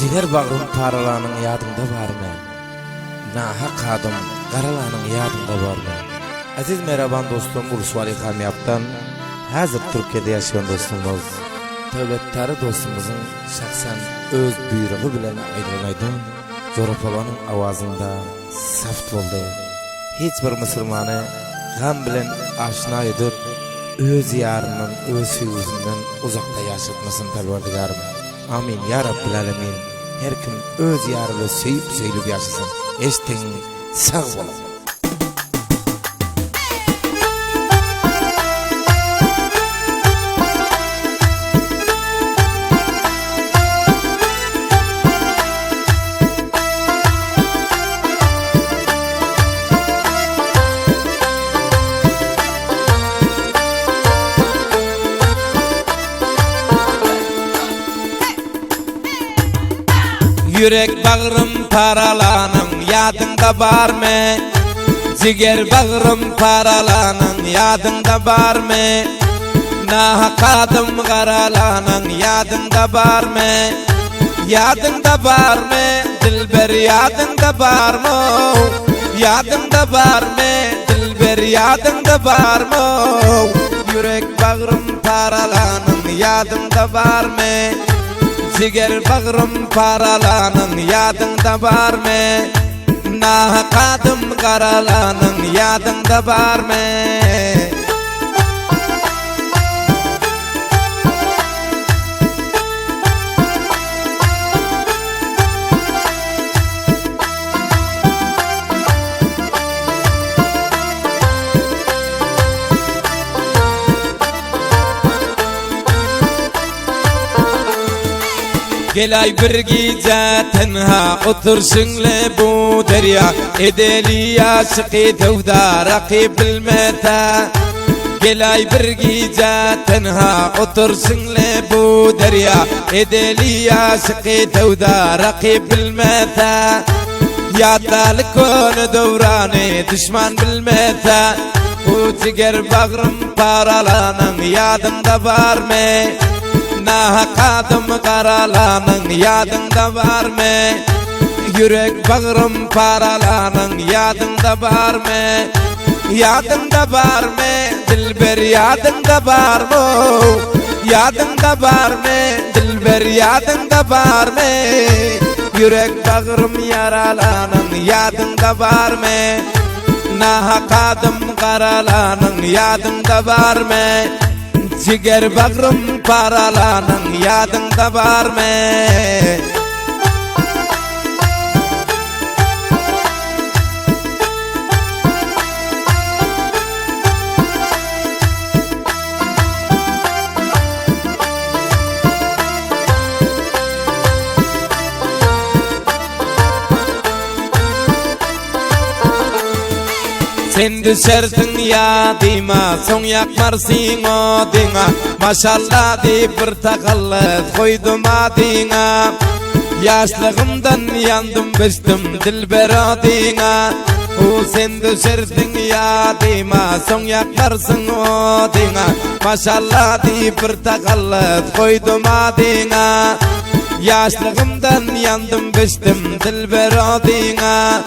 Jiger bagrym paralanyň ýadynda barmy? Naha kadym garalanyň ýadynda barmy? Aziz mehraban dostum Uruswali Kamyapdan hazır Türkiýede ýaşaýan dostumuz Tövletleri dostumuzun şahsen öz buyruğu bilen ayrılaydın. Zoropalanyň awazynda saft boldy. Hiç bir musulmany gam bilen aşna edip öz ýarynyň öz süýüzinden uzakda ýaşatmasyn Perwerdigarym. Amin ya Rabbil alamin. Her kim öz ýaryny söýüp söýlüp ýaşasyn. Eştiň sag bolun. Yürek bağrım paralanın yadında var mı? Ciger bağrım paralanın yadında var mı? Nah kadım karalanın yadında var mı? Yadında var mı? Dilber yadında var mı? Yadında var mı? Dilber yadında var mı? Yürek bağrım paralanın yadında var mı? Ciger bağrım paralanın yadında var mı? Nah kadım karalanın yadında var mı? Gel ay bir gece tenha otursun le bu derya Edeli aşıkı tevda rakib bilmeta Gel ay bir gece tenha otursun le bu derya Edeli aşıkı tevda rakib bilmeta Ya tal konu devrani düşman bilmeta Bu ciger bağrım paralanın yadında var mı? Nah kadım karalanın yadında var mı? Yürek bağrım paralanın yadında var mı? Yadında var mı? Dilber yadında var mı? Yadında var mı? Dilber yadında var mı? Yürek bağrım yaralanın yadında var mı? Nah kadım karalanın yadında var mı? Ciger bağrım paralanın yadında var mı? Sen düşersin yadıma Son yakmarsın o dina Maşallah deyip bir takallet koydum adina Yaşlığımdan yandım beştim dilber adina O sen düşersin yadıma Son yakmarsın o dina Maşallah deyip bir takallet koydum adina Yaşlığımdan yandım beştim dilber adina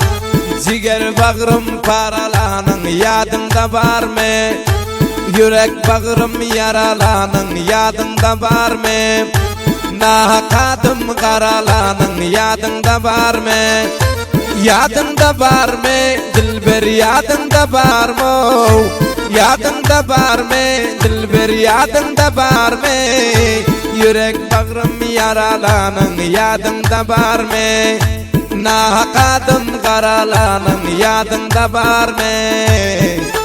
Ciger bağrım paralanın yadında var mı? Yürek bağrım yaralanın yadında var mı? Nah kadım karalanın yadında var mı? Yadında var mı? Dilber yadında var mı? Yadında var mı? Dilber yadında var mı? Yürek bağrım yaralanın yadında var mı? Nah kadım karalanın yadında var mı?